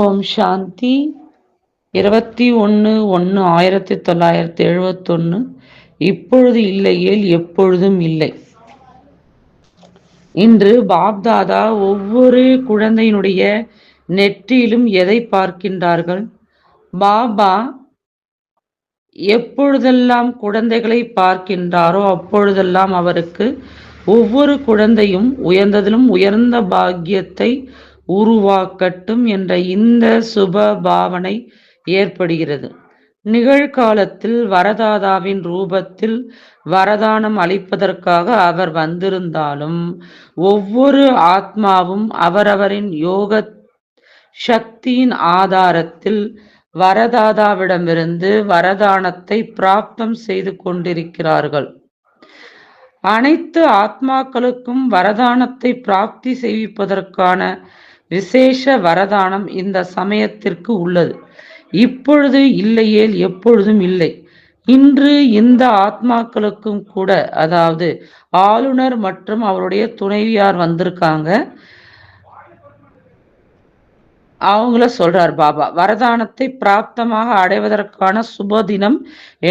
ஓம் சாந்தி. இருபத்தி ஒன்று ஒன்று ஆயிரத்தி தொள்ளாயிரத்தி எழுபத்தொன்று இப்பொழுது இல்லையேல் எப்பொழுதும் இல்லை. இன்று பாப்தாதா ஒவ்வொரு குழந்தையினுடைய நெற்றியிலும் எதை பார்க்கின்றார்கள்? பாபா எப்பொழுதெல்லாம் குழந்தைகளை பார்க்கின்றாரோ அப்பொழுதெல்லாம் அவருக்கு ஒவ்வொரு குழந்தையும் உயர்ந்ததிலும் உயர்ந்த பாக்கியத்தை உருவாக்கட்டும் என்ற இந்த சுப பாவனை ஏற்படுகிறது. நிகழ்காலத்தில் வரதாதாவின் ரூபத்தில் வரதானம் அளிப்பதற்காக அவர் வந்திருந்தாலும் ஒவ்வொரு ஆத்மாவும் அவரவரின் யோக சக்தியின் ஆதாரத்தில் வரதாதாவிடமிருந்து வரதானத்தை பிராப்தம் செய்து கொண்டிருக்கிறார்கள். அனைத்து ஆத்மாக்களுக்கும் வரதானத்தை பிராப்தி செய்விப்பதற்கான விசேஷ வரதானம் இந்த சமயத்திற்கு உள்ளது. இப்பொழுது இல்லையேல் எப்பொழுதும் இல்லை. இன்று இந்த ஆத்மாக்களுக்கும் கூட அதாவது ஆளுநர் மற்றும் அவருடைய துணைவியார் வந்திருக்காங்க. அவங்கள சொல்றார் பாபா வரதானத்தை பிராப்தமாக அடைவதற்கான சுப தினம்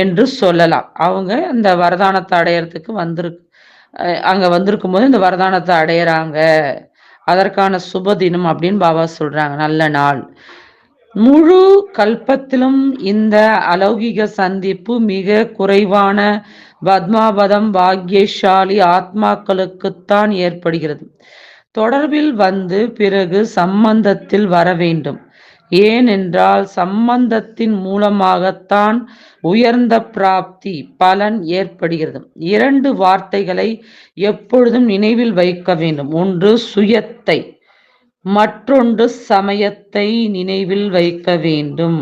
என்று சொல்லலாம். அவங்க இந்த வரதானத்தை அடையறதுக்கு வந்திருக்கு அங்க வந்திருக்கும் போது இந்த வரதானத்தை அடையிறாங்க. அதற்கான சுப தினம் அப்படின்னு பாபா சொல்றாங்க. நல்ல நாள். முழு கல்பத்திலும் இந்த அலௌகிக சந்திப்பு மிக குறைவான பத்மாபதம் பாக்யசாலி ஆத்மாக்களுக்குத்தான் ஏற்படுகிறது. தொடர்பில் வந்து பிறகு சம்பந்தத்தில் வர வேண்டும். ஏனென்றால் சம்பந்தத்தின் மூலமாகத்தான் உயர்ந்த பிராப்தி பலன் ஏற்படுகிறது. இரண்டு வார்த்தைகளை எப்பொழுதும் நினைவில் வைக்க வேண்டும். ஒன்று சுயத்தை. மற்றொன்று சமயத்தை நினைவில் வைக்க வேண்டும்.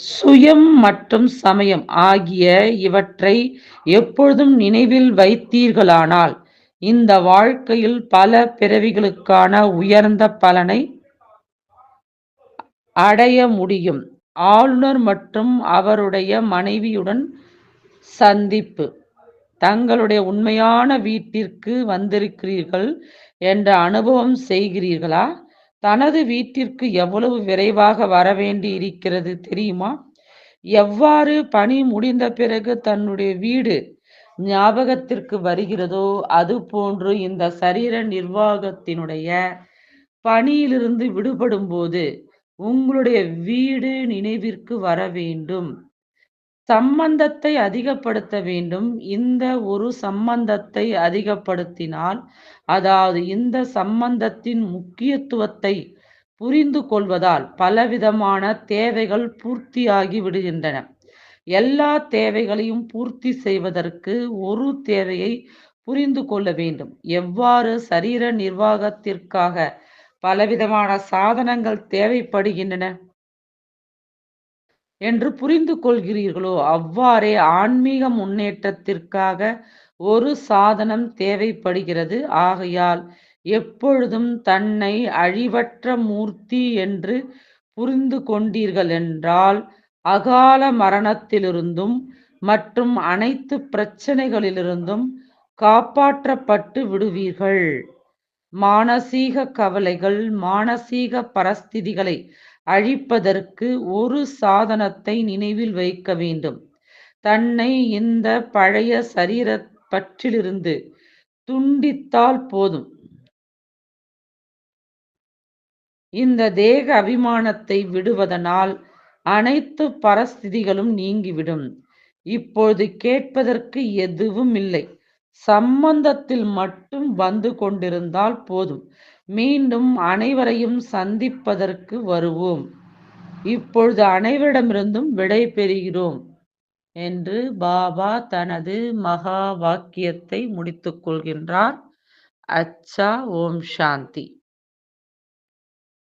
சுயம் மற்றும் சமயம் ஆகிய இவற்றை எப்பொழுதும் நினைவில் வைத்தீர்களானால் இந்த வாழ்க்கையில் பல பிறவிகளுக்கான உயர்ந்த பலனை அடைய முடியும். ஆளுநர் மற்றும் அவருடைய மனைவியுடன் சந்திப்பு. தங்களுடைய உண்மையான வீட்டிற்கு வந்திருக்கிறீர்கள் என்ற அனுபவம் செய்கிறீர்களா? தனது வீட்டிற்கு எவ்வளவு விரைவாக வர வேண்டி இருக்கிறது தெரியுமா? எவ்வாறு பணி முடிந்த பிறகு தன்னுடைய வீடு ஞாபகத்திற்கு வருகிறதோ அது போன்று இந்த சரீர நிர்வாகத்தினுடைய பணியிலிருந்து விடுபடும் போது உங்களுடைய வீடு நினைவிற்கு வர வேண்டும். சம்பந்தத்தை அதிகப்படுத்த வேண்டும். இந்த ஒரு சம்பந்தத்தை அதிகப்படுத்தினால் அதாவது இந்த சம்பந்தத்தின் முக்கியத்துவத்தை புரிந்து கொள்வதால் பலவிதமான தேவைகள் பூர்த்தியாகி விடுகின்றன. எல்லா தேவைகளையும் பூர்த்தி செய்வதற்கு ஒரு தேவையை புரிந்து கொள்ள வேண்டும். எவ்வாறு சரீர நிர்வாகத்திற்காக பலவிதமான சாதனங்கள் தேவைப்படுகின்றன. என்று புரிந்து கொள்கிறீர்களோ அவ்வாறே ஆன்மீக முன்னேற்றத்திற்காக ஒரு சாதனம் தேவைப்படுகிறது. ஆகையால் எப்பொழுதும் தன்னை அழிவற்ற மூர்த்தி என்று புரிந்து கொண்டீர்கள் என்றால் அகால மரணத்திலிருந்தும் மற்றும் அனைத்து பிரச்சனைகளிலிருந்தும் காப்பாற்றப்பட்டு விடுவீர்கள். மானசீக கவலைகள் மானசீக பரஸ்திதிகளை அழிப்பதற்கு ஒரு சாதனத்தை நினைவில் வைக்க வேண்டும். தன்னை இந்த பழைய சரீர பற்றிலிருந்து துண்டித்தால் போதும். இந்த தேக அபிமானத்தை விடுவதனால் அனைத்து பரஸ்திதிகளும் நீங்கிவிடும். இப்பொழுது கேட்பதற்கு எதுவும் இல்லை. சம்பந்தத்தில் மட்டும் வந்து கொண்டிருந்தால் போதும். மீண்டும் அனைவரையும் சந்திப்பதற்கு வருவோம். இப்பொழுது அனைவரிடமிருந்தும் விடை பெறுகிறோம் என்று பாபா தனது மகா வாக்கியத்தை முடித்துக் கொள்கின்றார். அச்சா ஓம் சாந்தி.